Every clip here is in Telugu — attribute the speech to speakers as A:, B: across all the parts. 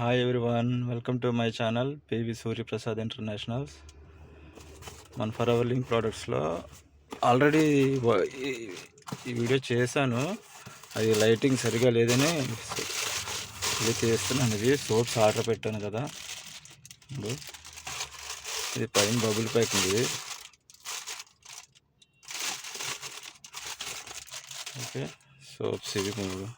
A: Hi everyone welcome to my channel PV Suryaprasad internationals మన ఫర్ అవర్ లింక్ ప్రోడక్ట్స్లో ఆల్రెడీ ఈ వీడియో చేశాను. అది లైటింగ్ సరిగా లేదని ఇది చేస్తున్నాను ఇది సోప్స్ ఆర్డర్ పెట్టాను కదా. ఇప్పుడు ఇది పైన బబుల్ ప్యాక్ ఉంది. ఓకే. సోప్స్ ఇవి మూడు.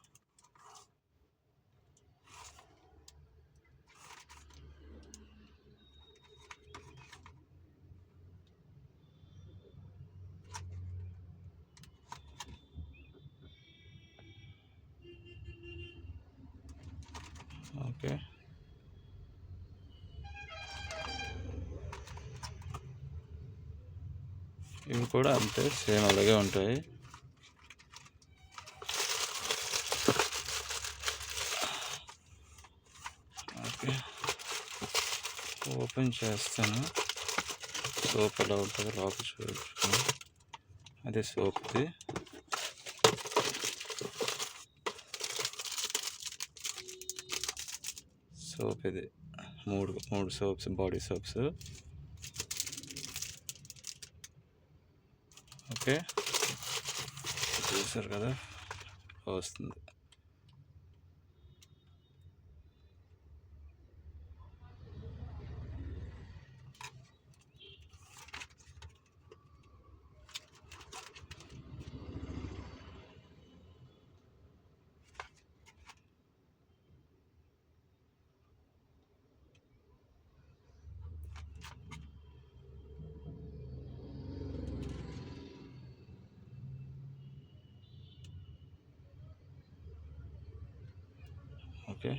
A: ఓకే. ఇవి కూడా అంతే సేమ్ అలాగే ఉంటాయి. ఓకే. ఓపెన్ చేస్తాను. సోప్ ఎలా ఉంటుంది లోపల చూపించుకుని అదే సోప్ది. సోప్ ఇది. మూడు మూడు సోప్స్ బాడీ సోప్స్. ఓకే. చూసారు కదా? వస్తుంది. ఓకే